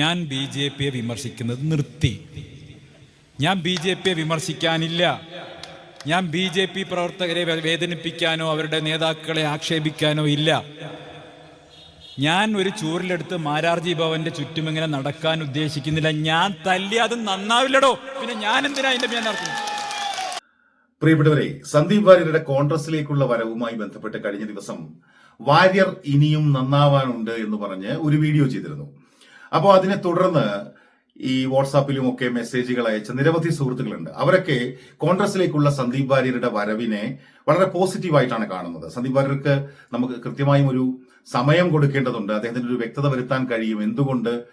ഞാൻ B J പിയെ വിമർശിക്കുന്നത് നിർത്തി. ഞാൻ ബി ജെ പിയെ വിമർശിക്കാനില്ല. ഞാൻ ബി ജെ പി പ്രവർത്തകരെ വേദനിപ്പിക്കാനോ അവരുടെ നേതാക്കളെ ആക്ഷേപിക്കാനോ ഇല്ല. ഞാൻ ഒരു ചൂരിലെടുത്ത് മാരാർജി ഭവന്റെ ചുറ്റും ഇങ്ങനെ നടക്കാൻ ഉദ്ദേശിക്കുന്നില്ല. ഞാൻ തല്ലി അത് നന്നാവില്ലടോ. പിന്നെ ഞാൻ എന്തിനാ അതിന്റെ ഞാൻ പ്രിയപ്പെട്ടവരെ സന്ദീപ് വാര്യരുടെ കോൺഗ്രസിലേക്കുള്ള വരവുമായി ബന്ധപ്പെട്ട് കഴിഞ്ഞ ദിവസം വാര്യർ ഇനിയും നന്നാവാനുണ്ട് എന്ന് പറഞ്ഞ് ഒരു വീഡിയോ ചെയ്തിരുന്നു. അപ്പോൾ അതിനെ തുടർന്ന് ഈ വാട്സാപ്പിലും ഒക്കെ മെസ്സേജുകൾ അയച്ച നിരവധി സുഹൃത്തുക്കളുണ്ട്. അവരൊക്കെ കോൺഗ്രസിലേക്കുള്ള സന്ദീപ് വാര്യരുടെ വരവിനെ വളരെ പോസിറ്റീവായിട്ടാണ് കാണുന്നത്. സന്ദീപ് വാര്യർക്ക് നമുക്ക് കൃത്യമായും ഒരു സമയം കൊടുക്കേണ്ടതുണ്ട്. അദ്ദേഹത്തിന് ഒരു വ്യക്തത വരുത്താൻ കഴിയും. എന്തുകൊണ്ട്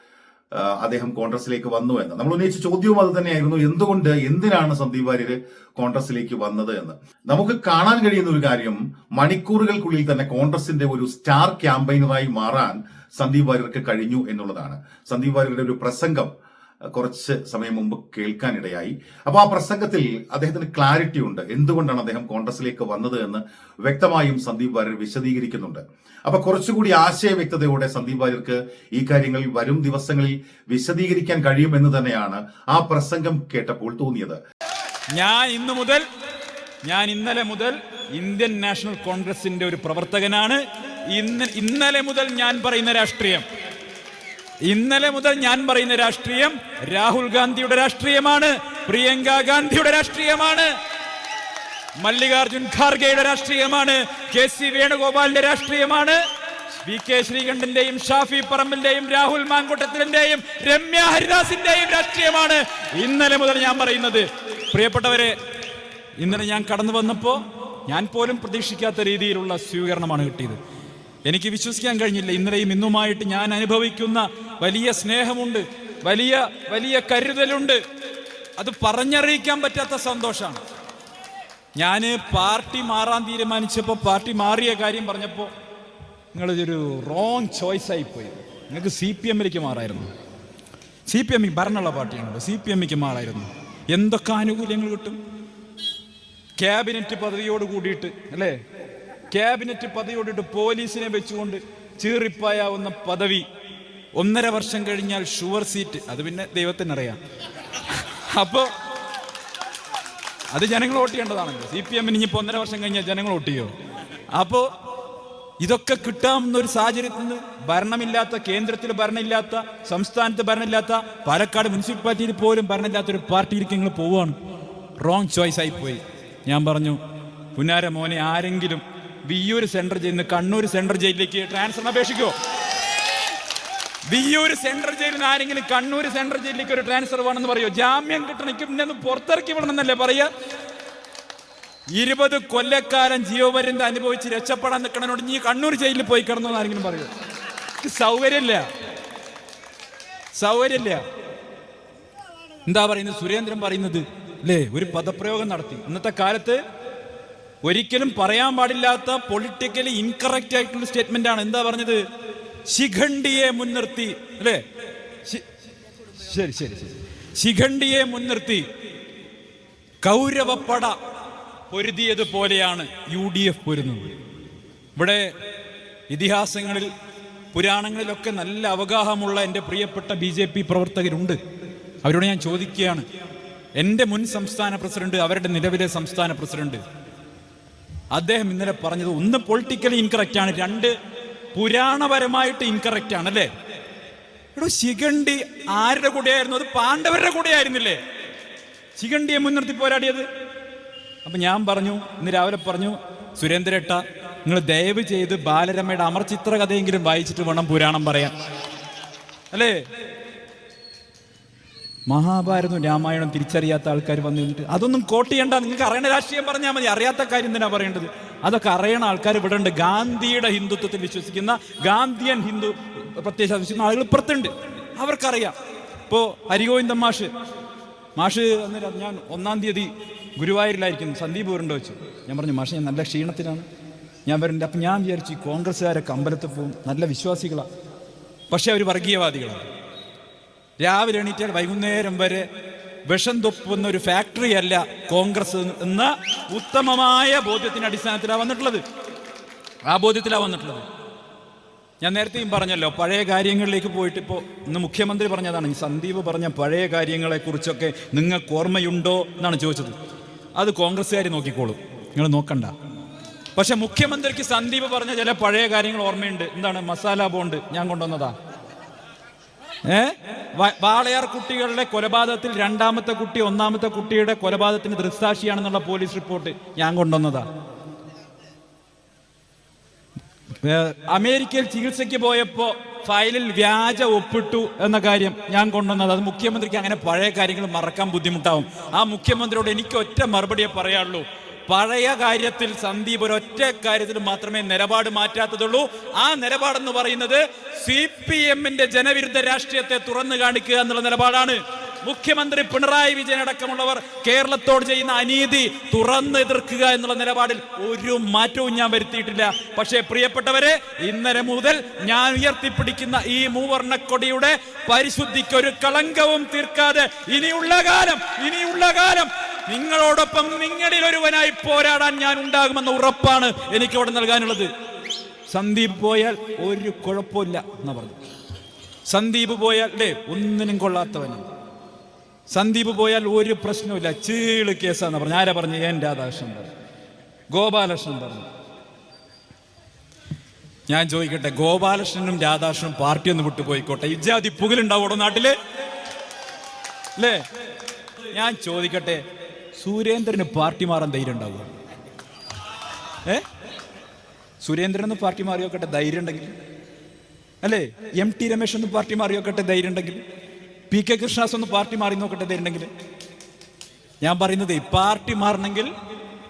അദ്ദേഹം കോൺഗ്രസിലേക്ക് വന്നു എന്ന്. നമ്മൾ ഉന്നയിച്ച ചോദ്യവും അത് തന്നെയായിരുന്നു. എന്തുകൊണ്ട് എന്തിനാണ് സന്ദീപ് വാര്യര് കോൺഗ്രസിലേക്ക് വന്നത് എന്ന്? നമുക്ക് കാണാൻ കഴിയുന്ന ഒരു കാര്യം മണിക്കൂറുകൾക്കുള്ളിൽ തന്നെ കോൺഗ്രസിന്റെ ഒരു സ്റ്റാർ ക്യാമ്പയിനറായി മാറാൻ സന്ദീപ് വാര്യർക്ക് കഴിഞ്ഞു എന്നുള്ളതാണ്. സന്ദീപ് വാര്യരുടെ ഒരു പ്രസംഗം കുറച്ച് സമയം മുമ്പ് കേൾക്കാനിടയായി. അപ്പോൾ ആ പ്രസംഗത്തിൽ അദ്ദേഹത്തിന് ക്ലാരിറ്റി ഉണ്ട്. എന്തുകൊണ്ടാണ് അദ്ദേഹം കോൺഗ്രസിലേക്ക് വന്നത് എന്ന് വ്യക്തമായും സന്ദീപ് വാര്യർ വിശദീകരിക്കുന്നുണ്ട്. അപ്പൊ കുറച്ചുകൂടി ആശയ വ്യക്തതയോടെ സന്ദീപ് വാര്യർക്ക് ഈ കാര്യങ്ങൾ വരും ദിവസങ്ങളിൽ വിശദീകരിക്കാൻ കഴിയുമെന്ന് തന്നെയാണ് ആ പ്രസംഗം കേട്ടപ്പോൾ തോന്നിയത്. ഞാൻ ഇന്നു മുതൽ ഞാൻ ഇന്നലെ മുതൽ ഇന്ത്യൻ നാഷണൽ കോൺഗ്രസിന്റെ ഒരു പ്രവർത്തകനാണ്. ഇന്ന് ഇന്നലെ മുതൽ ഞാൻ പറയുന്ന രാഷ്ട്രീയം. ഇന്നലെ മുതൽ ഞാൻ പറയുന്ന രാഷ്ട്രീയം രാഹുൽ ഗാന്ധിയുടെ രാഷ്ട്രീയമാണ് പ്രിയങ്ക ഗാന്ധിയുടെ രാഷ്ട്രീയമാണ് മല്ലികാർജുൻ ഖാർഗെയുടെ രാഷ്ട്രീയമാണ് കെ സി വേണുഗോപാലിന്റെ രാഷ്ട്രീയമാണ് വി കെ ശ്രീകണ്ഠന്റെയും ഷാഫി പറമ്പിന്റെയും രാഹുൽ മാങ്കൂട്ടത്തിന്റെയും രമ്യ ഹരിദാസിന്റെയും രാഷ്ട്രീയമാണ്. ഇന്നലെ മുതൽ ഞാൻ പറയുന്നത് പ്രിയപ്പെട്ടവരെ ഇന്നലെ ഞാൻ കടന്നു വന്നപ്പോ ഞാൻ പോലും പ്രതീക്ഷിക്കാത്ത രീതിയിലുള്ള സ്വീകരണമാണ് കിട്ടിയത്. എനിക്ക് വിശ്വസിക്കാൻ കഴിഞ്ഞില്ല. ഇന്നലെയും ഇന്നുമായിട്ട് ഞാൻ അനുഭവിക്കുന്ന വലിയ സ്നേഹമുണ്ട് വലിയ വലിയ കരുതലുണ്ട്. അത് പറഞ്ഞറിയിക്കാൻ പറ്റാത്ത സന്തോഷമാണ്. ഞാൻ പാർട്ടി മാറാൻ തീരുമാനിച്ചപ്പോൾ പാർട്ടി മാറിയ കാര്യം പറഞ്ഞപ്പോൾ നിങ്ങളിതൊരു റോങ് ചോയ്സ് ആയിപ്പോയി. നിങ്ങൾക്ക് സി പി എമ്മിലേക്ക് മാറായിരുന്നു. സി പി എമ്മിക്ക് ഭരണമുള്ള പാർട്ടിയാണല്ലോ. സി പി എമ്മിക്ക് മാറായിരുന്നു. എന്തൊക്കെ ആനുകൂല്യങ്ങൾ കിട്ടും? ക്യാബിനറ്റ് പദവിയോട് കൂടിയിട്ട് അല്ലേ? ക്യാബിനറ്റ് പദവിയോടിട്ട് പോലീസിനെ വെച്ചുകൊണ്ട് ചീറിപ്പായാവുന്ന പദവി ഒന്നര വർഷം കഴിഞ്ഞാൽ ഷുവർ സീറ്റ്. അത് പിന്നെ ദൈവത്തിനറിയാം അപ്പോ അത് ജനങ്ങൾ വോട്ട് ചെയ്യേണ്ടതാണല്ലോ. സി പി എമ്മിന് ഇനിയിപ്പോ ഒന്നര വർഷം കഴിഞ്ഞാൽ ജനങ്ങൾ വോട്ട് ചെയ്യോ? അപ്പോ ഇതൊക്കെ കിട്ടാമെന്നൊരു സാഹചര്യത്തിൽ നിന്ന് ഭരണമില്ലാത്ത കേന്ദ്രത്തിൽ ഭരണമില്ലാത്ത സംസ്ഥാനത്ത് ഭരണമില്ലാത്ത പാലക്കാട് മുനിസിപ്പാലിറ്റിയിൽ പോലും ഭരണമില്ലാത്ത ഒരു പാർട്ടിയിലേക്ക് നിങ്ങൾ പോവുകയാണ്. റോങ് ചോയ്സ് ആയി പോയി ഞാൻ പറഞ്ഞു പുന്നാര മോനെ ആരെങ്കിലും വിയ്യൂർ സെൻട്രൽ ജയിലിൽ നിന്ന് കണ്ണൂർ സെൻട്രൽ ജയിലിലേക്ക് ട്രാൻസ്ഫർ അപേക്ഷിക്കുമോ വിയ്യൂർ സെൻട്രൽ ജയിലിൽ നിന്ന് ആരെങ്കിലും കണ്ണൂർ സെൻട്രൽ ജയിലിലേക്ക് ഒരു ട്രാൻസ്ഫർ വേണമെന്ന് പറയോ. ജാമ്യം കിട്ടണമെങ്കിൽ പിന്നെ ഒന്ന് പുറത്തിറക്കി വിടണമെന്നല്ലേ പറയാ ഇരുപത് കൊല്ലക്കാലം ജീവപര്യന്തം അനുഭവിച്ച് രക്ഷപ്പെടാൻ നിൽക്കണനോട് നീ കണ്ണൂർ ജയിലിൽ പോയി കിടന്നു ആരെങ്കിലും പറയോ. സൗകര്യമില്ല. സൗകര്യമില്ല. എന്താ പറയുന്നത്? സുരേന്ദ്രൻ പറയുന്നത് അല്ലേ ഒരു പദപ്രയോഗം നടത്തി. ഇന്നത്തെ കാലത്ത് ഒരിക്കലും പറയാൻ പാടില്ലാത്ത പൊളിറ്റിക്കലി ഇൻകറക്റ്റ് ആയിട്ടുള്ള സ്റ്റേറ്റ്മെന്റ് ആണ്. എന്താ പറഞ്ഞത്? ശിഖണ്ഡിയെ മുൻനിർത്തി അല്ലേ? ശരി ശരി ശിഖണ്ഡിയെ മുൻനിർത്തി കൗരവപ്പട പൊരുതിയതുപോലെയാണ് യു ഡി എഫ് പൊരുന്നത് ഇവിടെ ഇതിഹാസങ്ങളിൽ പുരാണങ്ങളിലൊക്കെ നല്ല അവഗാഹമുള്ള എന്റെ പ്രിയപ്പെട്ട ബി ജെ പി പ്രവർത്തകരുണ്ട്. അവരോട് ഞാൻ ചോദിക്കുകയാണ്. എന്റെ മുൻ സംസ്ഥാന പ്രസിഡന്റ് അവരുടെ നിലവിലെ സംസ്ഥാന പ്രസിഡന്റ് അദ്ദേഹം ഇന്നലെ പറഞ്ഞത് ഒന്ന് പൊളിറ്റിക്കലി ഇൻകറക്റ്റ് ആണ് രണ്ട് പുരാണപരമായിട്ട് ഇൻകറക്റ്റ് ആണ് അല്ലേ? എടോ ശിഖണ്ഡി ആരുടെ കൂടെയായിരുന്നു? അത് പാണ്ഡവരുടെ കൂടെയായിരുന്നില്ലേ? ശിഖണ്ഡിയെ മുൻനിർത്തി പോരാടിയത്? അപ്പൊ ഞാൻ പറഞ്ഞു ഇന്ന് രാവിലെ പറഞ്ഞു സുരേന്ദ്രേട്ട നിങ്ങൾ ദയവ് ചെയ്ത് ബാലരമയുടെ അമർചിത്ര കഥയെങ്കിലും വായിച്ചിട്ട് വേണം പുരാണം പറയാൻ. അല്ലേ? മഹാഭാരതവും രാമായണം തിരിച്ചറിയാത്ത ആൾക്കാർ വന്നു നിന്നിട്ട് അതൊന്നും കോട്ട് ചെയ്യണ്ട നിങ്ങൾക്ക് അറിയണ രാഷ്ട്രീയം പറഞ്ഞാൽ മതി അറിയാത്ത കാര്യം എന്തിനാ പറയേണ്ടത്. അതൊക്കെ അറിയണ ആൾക്കാർ ഇവിടെ ഉണ്ട് ഗാന്ധിയുടെ ഹിന്ദുത്വത്തിൽ വിശ്വസിക്കുന്ന ഗാന്ധിയൻ ഹിന്ദു പ്രത്യേക വിശ്വസിക്കുന്ന ആളുകൾ ഇപ്പുറത്തുണ്ട്. അവർക്കറിയാം. ഇപ്പോ ഹരിഗോവിന്ദൻ മാഷ് മാഷ് അന്നേരം ഞാൻ ഒന്നാം തീയതി ഗുരുവായൂരിലായിരിക്കും സന്ദീപ് വരണ്ടോ വെച്ചു. ഞാൻ പറഞ്ഞു മാഷ് ഞാൻ നല്ല ക്ഷീണത്തിലാണ്. ഞാൻ വരണ്ട അപ്പം ഞാൻ വിചാരിച്ചു ഈ കോൺഗ്രസ്സുകാരൊക്കെ അമ്പലത്തിൽ പോകും നല്ല വിശ്വാസികളാണ് പക്ഷേ അവർ വർഗീയവാദികളാണ്. രാവിലെ എണീറ്റാൽ വൈകുന്നേരം വരെ വിഷം തൊപ്പുന്ന ഒരു ഫാക്ടറി അല്ല കോൺഗ്രസ് എന്ന ഉത്തമമായ ബോധ്യത്തിന്റെ അടിസ്ഥാനത്തിലാണ് വന്നിട്ടുള്ളത്. ആ ബോധ്യത്തിലാണ് വന്നിട്ടുള്ളത്. ഞാൻ നേരത്തെയും പറഞ്ഞല്ലോ പഴയ കാര്യങ്ങളിലേക്ക് പോയിട്ട് ഇപ്പോൾ ഇന്ന് മുഖ്യമന്ത്രി പറഞ്ഞതാണ് സന്ദീപ് പറഞ്ഞ പഴയ കാര്യങ്ങളെക്കുറിച്ചൊക്കെ നിങ്ങൾക്ക് ഓർമ്മയുണ്ടോ? എന്നാണ് ചോദിച്ചത്. അത് കോൺഗ്രസ്സുകാർ നോക്കിക്കോളൂ. നിങ്ങൾ നോക്കണ്ട. പക്ഷെ മുഖ്യമന്ത്രിക്ക് സന്ദീപ് പറഞ്ഞ ചില പഴയ കാര്യങ്ങൾ ഓർമ്മയുണ്ട്. എന്താണ്? മസാല ബോണ്ട് ഞാൻ കൊണ്ടുവന്നതാ. വാളയാർ കുട്ടികളുടെ കൊലപാതകത്തിൽ രണ്ടാമത്തെ കുട്ടി ഒന്നാമത്തെ കുട്ടിയുടെ കൊലപാതകത്തിന് ദൃക്സാക്ഷിയാണെന്നുള്ള പോലീസ് റിപ്പോർട്ട് ഞാൻ കൊണ്ടുവന്നതാ. അമേരിക്കയിൽ ചികിത്സയ്ക്ക് പോയപ്പോ ഫയലിൽ വ്യാജ ഒപ്പിട്ടു എന്ന കാര്യം ഞാൻ കൊണ്ടുവന്നത്. അത് മുഖ്യമന്ത്രിക്ക് അങ്ങനെ പഴയ കാര്യങ്ങൾ മറക്കാൻ ബുദ്ധിമുട്ടാവും. ആ മുഖ്യമന്ത്രിയോട് എനിക്ക് ഒറ്റ മറുപടിയെ പറയാനുള്ളൂ. പഴയ കാര്യത്തിൽ സന്ദീപ് ഒരൊറ്റ കാര്യത്തിൽ മാത്രമേ നിലപാട് മാറ്റാത്തതുള്ളൂ. ആ നിലപാടെന്ന് പറയുന്നത് സി പി എമ്മിന്റെ ജനവിരുദ്ധ രാഷ്ട്രീയത്തെ തുറന്നു കാണിക്കുക എന്നുള്ള നിലപാടാണ്. മുഖ്യമന്ത്രി പിണറായി വിജയൻ അടക്കമുള്ളവർ കേരളത്തോട് ചെയ്യുന്ന അനീതി തുറന്ന് എതിർക്കുക എന്നുള്ള നിലപാടിൽ ഒരു മാറ്റവും ഞാൻ വരുത്തിയിട്ടില്ല. പക്ഷേ പ്രിയപ്പെട്ടവരെ ഇന്നലെ മുതൽ ഞാൻ ഉയർത്തിപ്പിടിക്കുന്ന ഈ മൂവർണക്കൊടിയുടെ പരിശുദ്ധിക്ക് ഒരു കളങ്കവും തീർക്കാതെ ഇനിയുള്ള കാലം ഇനിയുള്ള കാലം നിങ്ങളോടൊപ്പം നിങ്ങളിൽ ഒരുവനായി പോരാടാൻ ഞാൻ ഉണ്ടാകുമെന്ന ഉറപ്പാണ് എനിക്ക് അവിടെ നൽകാനുള്ളത്. സന്ദീപ് പോയാൽ ഒരു കുഴപ്പമില്ല എന്ന് പറഞ്ഞു. സന്ദീപ് പോയാൽ ഡേ ഒന്നിനും കൊള്ളാത്തവനാണ്. സന്ദീപ് പോയാൽ ഒരു പ്രശ്നവുമില്ല. ചീൾ കേസാന്ന് പറഞ്ഞു. ആരാ പറഞ്ഞു? എൻ രാധാകൃഷ്ണൻ പറഞ്ഞു. ഗോപാലകൃഷ്ണൻ പറഞ്ഞു. ഞാൻ ചോദിക്കട്ടെ ഗോപാലകൃഷ്ണനും രാധാകൃഷ്ണനും പാർട്ടി ഒന്ന് വിട്ടു പോയിക്കോട്ടെ ഇജാതി പുകലുണ്ടാവോടോ നാട്ടിൽ? അല്ലേ ഞാൻ ചോദിക്കട്ടെ സുരേന്ദ്രന് പാർട്ടി മാറാൻ ധൈര്യം ഉണ്ടാവുക? ഏ? സുരേന്ദ്രൻ പാർട്ടി മാറിയോക്കട്ടെ ധൈര്യം ഉണ്ടെങ്കിൽ. അല്ലേ? എം ടി രമേശ് ഒന്ന് പാർട്ടി മാറിയോക്കട്ടെ ധൈര്യം ഉണ്ടെങ്കിൽ. പി കെ കൃഷ്ണദാസ് ഒന്ന് പാർട്ടി മാറി നോക്കട്ടെ ധൈര്യം ഉണ്ടെങ്കിൽ. ഞാൻ പറയുന്നത് പാർട്ടി മാറണമെങ്കിൽ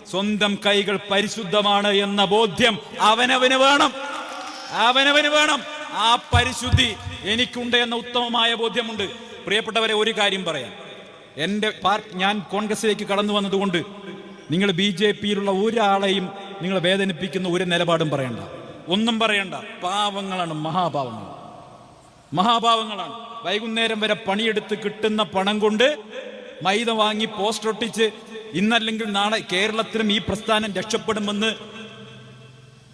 സ്വന്തം കൈകൾ പരിശുദ്ധമാണ് എന്ന ബോധ്യം അവനവന് വേണം. അവനവന് വേണം. ആ പരിശുദ്ധി എനിക്കുണ്ട് എന്ന ഉത്തമമായ ബോധ്യമുണ്ട്. പ്രിയപ്പെട്ടവരെ ഒരു കാര്യം പറയാം. എന്റെ പാർട്ടി ഞാൻ കോൺഗ്രസിലേക്ക് കടന്നു വന്നതുകൊണ്ട് നിങ്ങൾ ബി ജെ പിയിലുള്ള ഒരാളെയും നിങ്ങൾ വേദനിപ്പിക്കുന്ന ഒരു നിലപാടും പറയണ്ട. ഒന്നും പറയണ്ട. പാവങ്ങളാണ് മഹാഭാവങ്ങൾ മഹാഭാവങ്ങളാണ് വൈകുന്നേരം വരെ പണിയെടുത്ത് കിട്ടുന്ന പണം കൊണ്ട് മൈദ വാങ്ങി പോസ്റ്റ് ഒട്ടിച്ച് ഇന്നല്ലെങ്കിൽ നാളെ കേരളത്തിലും ഈ പ്രസ്ഥാനം രക്ഷപ്പെടുമെന്ന്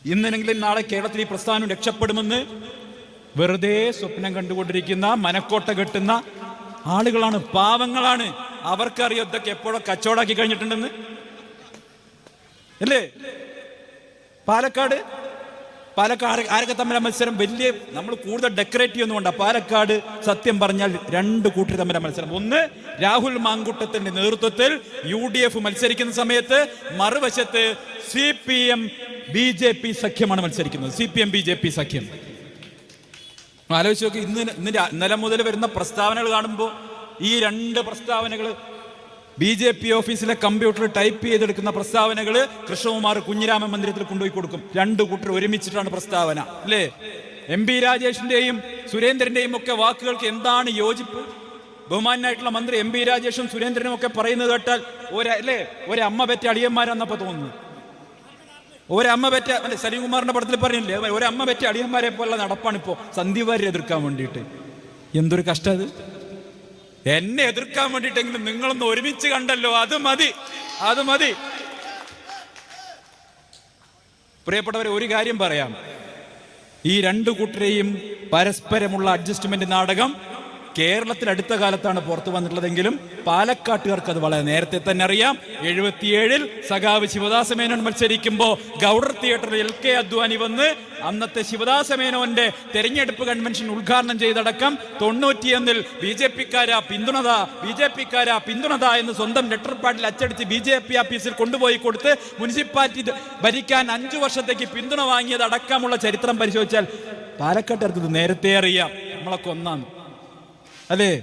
ഇന്നെങ്കിലും നാളെ കേരളത്തിൽ ഈ പ്രസ്ഥാനം രക്ഷപ്പെടുമെന്ന് വെറുതെ സ്വപ്നം കണ്ടുകൊണ്ടിരിക്കുന്ന മനക്കോട്ട കെട്ടുന്ന ആളുകളാണ് പാവങ്ങളാണ്. അവർക്കറിയോ ഇതൊക്കെ എപ്പോഴോ കച്ചവടാക്കി കഴിഞ്ഞിട്ടുണ്ടെന്ന്. അല്ലേ? പാലക്കാട്? പാലക്കാട് ആരൊക്കെ തമ്മിലെ മത്സരം? വലിയ നമ്മൾ കൂടുതൽ ഡെക്കറേറ്റ് ചെയ്യുന്നുണ്ട് പാലക്കാട് സത്യം പറഞ്ഞാൽ രണ്ട് കൂട്ടർ തമ്മിലെ മത്സരം. ഒന്ന് രാഹുൽ മാങ്കുട്ടത്തിന്റെ നേതൃത്വത്തിൽ യു ഡി എഫ് മത്സരിക്കുന്ന സമയത്ത് മറുവശത്ത് C P M B J P സഖ്യമാണ് മത്സരിക്കുന്നത്. C P M B J P സഖ്യം. ആലോചിച്ച് നോക്കി ഇന്ന് ഇന്ന് ഇന്നലെ മുതൽ വരുന്ന പ്രസ്താവനകൾ കാണുമ്പോൾ ഈ രണ്ട് പ്രസ്താവനകൾ ബി ജെ പി ഓഫീസിലെ കമ്പ്യൂട്ടറിൽ ടൈപ്പ് ചെയ്തെടുക്കുന്ന പ്രസ്താവനകൾ കൃഷ്ണകുമാർ കുഞ്ഞിരാമൻ മന്ദിരത്തിൽ കൊണ്ടുപോയി കൊടുക്കും. രണ്ട് കൂട്ടർ ഒരുമിച്ചിട്ടാണ് പ്രസ്താവന അല്ലേ? എം പി രാജേഷിന്റെയും സുരേന്ദ്രന്റെയും ഒക്കെ വാക്കുകൾക്ക് എന്താണ് യോജിപ്പ്? ബഹുമാനായിട്ടുള്ള മന്ത്രി എം പി രാജേഷും സുരേന്ദ്രനും ഒക്കെ പറയുന്നത് കേട്ടാൽ ഒരു അല്ലേ? ഒരമ്മ പറ്റിയ അടിയന്മാരെന്നപ്പോ തോന്നുന്നു. ഒരമ്മ പറ്റ മറ്റേ സലീംകുമാറിന്റെ പടത്തിൽ പറഞ്ഞില്ലേ? ഒരമ്മ പറ്റ അടിയന്മാരെ പോലെ നടപ്പാണ് ഇപ്പോ. സന്ദീപാരെ എതിർക്കാൻ വേണ്ടിയിട്ട്. എന്തൊരു കഷ്ടം എന്നെ എതിർക്കാൻ വേണ്ടിയിട്ടെങ്കിലും നിങ്ങളൊന്ന് ഒരുമിച്ച് കണ്ടല്ലോ അത് മതി അത് മതി. പ്രിയപ്പെട്ടവരെ ഒരു കാര്യം പറയാം. ഈ രണ്ടു കൂട്ടരെയും പരസ്പരമുള്ള അഡ്ജസ്റ്റ്മെന്റ് നാടകം കേരളത്തിൽ അടുത്ത കാലത്താണ് പുറത്തു വന്നിട്ടുള്ളതെങ്കിലും പാലക്കാട്ടുകാർക്ക് അത് വളരെ നേരത്തെ തന്നെ അറിയാം. എഴുപത്തിയേഴിൽ സഖാവ് ശിവദാസ മേനോൻ മത്സരിക്കുമ്പോൾ ഗൗഡർ തിയേറ്ററിൽ എൽ കെ അദ്വാനി വന്ന് അന്നത്തെ ശിവദാസമേനോന്റെ തെരഞ്ഞെടുപ്പ് കൺവെൻഷൻ ഉദ്ഘാടനം ചെയ്തടക്കം തൊണ്ണൂറ്റിയൊന്നിൽ ബി ജെ പിക്കാരാ പിന്തുണത ബി ജെ പിക്കാരാ പിന്തുണത എന്ന് സ്വന്തം ലെറ്റർ പാഡിൽ അച്ചടിച്ച് ബി ജെ പി ഓഫീസിൽ കൊണ്ടുപോയി കൊടുത്ത് മുനിസിപ്പാലിറ്റി ഭരിക്കാൻ അഞ്ചു വർഷത്തേക്ക് പിന്തുണ വാങ്ങിയത് അടക്കമുള്ള ചരിത്രം പരിശോധിച്ചാൽ പാലക്കാട്ടുകാർക്ക് നേരത്തെ അറിയാം. നമ്മളൊക്കെ ഒന്നാണ്. അല്ലേ?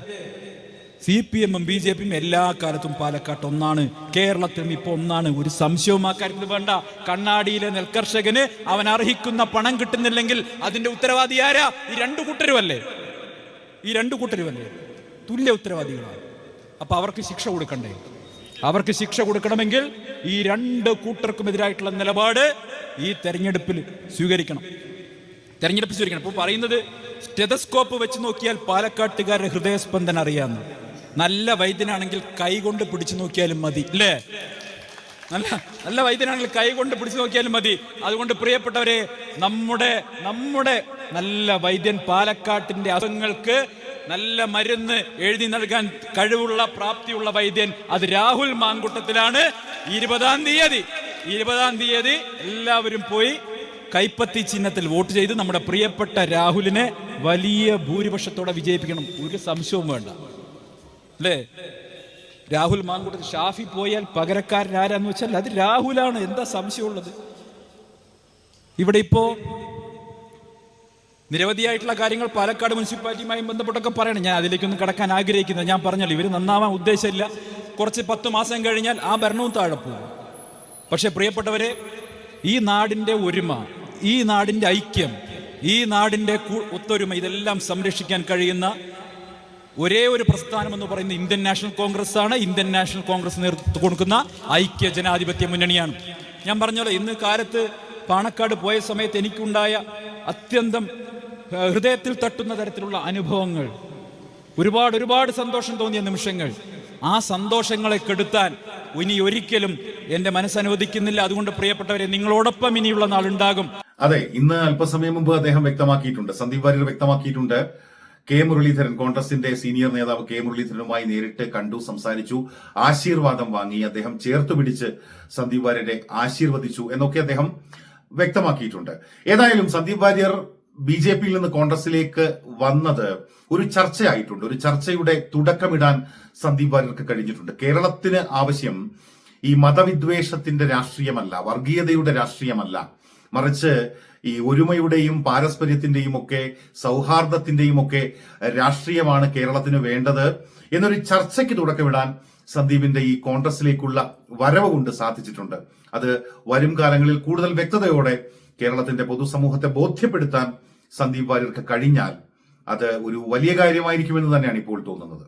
സി പി എമ്മും ബി ജെ പിയും എല്ലാ കാലത്തും പാലക്കാട്ട് ഒന്നാണ്. കേരളത്തിലും ഇപ്പോൾ ഒന്നാണ്. ഒരു സംശയവും ആ കാര്യത്തിൽ വേണ്ട. കണ്ണാടിയിലെ നെൽകർഷകന് അവൻ അർഹിക്കുന്ന പണം കിട്ടുന്നില്ലെങ്കിൽ അതിന്റെ ഉത്തരവാദി ആരാ? ഈ രണ്ടു കൂട്ടരുമല്ലേ? ഈ രണ്ടു കൂട്ടരുമല്ലേ? തുല്യ ഉത്തരവാദികളാണ്. അപ്പൊ അവർക്ക് ശിക്ഷ കൊടുക്കണ്ടേ? അവർക്ക് ശിക്ഷ കൊടുക്കണമെങ്കിൽ ഈ രണ്ട് കൂട്ടർക്കും എതിരായിട്ടുള്ള നിലപാട് ഈ തെരഞ്ഞെടുപ്പിൽ സ്വീകരിക്കണം. തെരഞ്ഞെടുപ്പ് സ്വീകരിക്കണം. ഇപ്പോൾ പറയുന്നത് സ്റ്റെതസ്കോപ്പ് വെച്ച് നോക്കിയാൽ പാലക്കാട്ടുകാരുടെ ഹൃദയസ്പന്ദനം അറിയാമെന്ന് നല്ല വൈദ്യനാണെങ്കിൽ കൈകൊണ്ട് പിടിച്ചു നോക്കിയാലും മതി അല്ലേ നല്ല നല്ല വൈദ്യനാണെങ്കിൽ കൈകൊണ്ട് പിടിച്ചു നോക്കിയാലും മതി. അതുകൊണ്ട് പ്രിയപ്പെട്ടവരെ നമ്മുടെ നമ്മുടെ നല്ല വൈദ്യൻ പാലക്കാട്ടിന്റെ അസുഖങ്ങൾക്ക് നല്ല മരുന്ന് എഴുതി നൽകാൻ കഴിവുള്ള പ്രാപ്തിയുള്ള വൈദ്യൻ അത് രാഹുൽ മാങ്കുട്ടത്തിലാണ്. ഇരുപതാം തീയതി ഇരുപതാം തീയതി എല്ലാവരും പോയി കൈപ്പത്തി ചിഹ്നത്തിൽ വോട്ട് ചെയ്ത് നമ്മുടെ പ്രിയപ്പെട്ട രാഹുലിനെ വലിയ ഭൂരിപക്ഷത്തോടെ വിജയിപ്പിക്കണം. ഒരു സംശയവും വേണ്ട. അല്ലേ? രാഹുൽ മാങ്കുട്ടത്തിൽ ഷാഫി പോയാൽ പകരക്കാരൻ ആരാന്ന് വെച്ചാൽ അത് രാഹുലാണ്. എന്താ സംശയമുള്ളത്? ഇവിടെ ഇപ്പോ നിരവധിയായിട്ടുള്ള കാര്യങ്ങൾ പാലക്കാട് മുനിസിപ്പാലിറ്റിയുമായി ബന്ധപ്പെട്ടൊക്കെ പറയണം. ഞാൻ അതിലേക്കൊന്നും കടക്കാൻ ആഗ്രഹിക്കുന്നത് ഞാൻ പറഞ്ഞല്ലോ ഇവർ നന്നാവാൻ ഉദ്ദേശമില്ല. കുറച്ച് പത്ത് മാസം കഴിഞ്ഞാൽ ആ ഭരണവും താഴെ പോകും. പക്ഷെ പ്രിയപ്പെട്ടവരെ ഈ നാടിന്റെ ഒരുമ ഈ നാടിന്റെ ഐക്യം ഈ നാടിന്റെ കൂ- ഒത്തൊരുമ ഇതെല്ലാം സംരക്ഷിക്കാൻ കഴിയുന്ന ഒരേ ഒരു പ്രസ്ഥാനം എന്ന് പറയുന്നത് ഇന്ത്യൻ നാഷണൽ കോൺഗ്രസ് ആണ് ഇന്ത്യൻ നാഷണൽ കോൺഗ്രസ് നേതൃത്വം കൊടുക്കുന്ന ഐക്യ ജനാധിപത്യ മുന്നണിയാണ്. ഞാൻ പറഞ്ഞല്ലോ ഇന്ന് കാലത്ത് പാണക്കാട് പോയ സമയത്ത് എനിക്കുണ്ടായ അത്യന്തം ഹൃദയത്തിൽ തട്ടുന്ന തരത്തിലുള്ള അനുഭവങ്ങൾ ഒരുപാട് ഒരുപാട് സന്തോഷം തോന്നിയ നിമിഷങ്ങൾ. ആ സന്തോഷങ്ങളെ കെടുത്താൻ ഇനി ഒരിക്കലും എന്റെ മനസ്സനുവദിക്കുന്നില്ല. അതുകൊണ്ട് പ്രിയപ്പെട്ടവരെ നിങ്ങളോടൊപ്പം ഇനിയുള്ള നാളുണ്ടാകും. അതെ ഇന്ന് അല്പസമയം മുമ്പ് അദ്ദേഹം വ്യക്തമാക്കിയിട്ടുണ്ട്. സന്ദീപ് വാര്യർ വ്യക്തമാക്കിയിട്ടുണ്ട്. കെ മുരളീധരൻ കോൺഗ്രസിന്റെ സീനിയർ നേതാവ് കെ മുരളീധരനുമായി നേരിട്ട് കണ്ടു സംസാരിച്ചു ആശീർവാദം വാങ്ങി അദ്ദേഹം ചേർത്ത് പിടിച്ച് സന്ദീപ് വാര്യരെ ആശീർവദിച്ചു എന്നൊക്കെ അദ്ദേഹം വ്യക്തമാക്കിയിട്ടുണ്ട്. ഏതായാലും സന്ദീപ് വാര്യർ ബി ജെ പിയിൽ നിന്ന് കോൺഗ്രസിലേക്ക് വന്നത് ഒരു ചർച്ചയായിട്ടുണ്ട്. ഒരു ചർച്ചയുടെ തുടക്കമിടാൻ സന്ദീപ് വാര്യർക്ക് കഴിഞ്ഞിട്ടുണ്ട്. കേരളത്തിന് ആവശ്യം ഈ മതവിദ്വേഷത്തിന്റെ രാഷ്ട്രീയമല്ല വർഗീയതയുടെ രാഷ്ട്രീയമല്ല. മറിച്ച് ഈ ഒരുമയുടെയും പാരസ്പര്യത്തിന്റെയും ഒക്കെ സൗഹാർദ്ദത്തിന്റെയും ഒക്കെ രാഷ്ട്രീയമാണ് കേരളത്തിന് വേണ്ടത് എന്നൊരു ചർച്ചയ്ക്ക് തുടക്കമിടാൻ സന്ദീപിന്റെ ഈ കോൺഗ്രസിലേക്കുള്ള വരവ് കൊണ്ട് സാധിച്ചിട്ടുണ്ട്. അത് വരും കാലങ്ങളിൽ കൂടുതൽ വ്യക്തതയോടെ കേരളത്തിന്റെ പൊതുസമൂഹത്തെ ബോധ്യപ്പെടുത്താൻ സന്ദീപ് വാര്യർക്ക് കഴിഞ്ഞാൽ അത് ഒരു വലിയ കാര്യമായിരിക്കുമെന്ന് തന്നെയാണ് ഇപ്പോൾ തോന്നുന്നത്.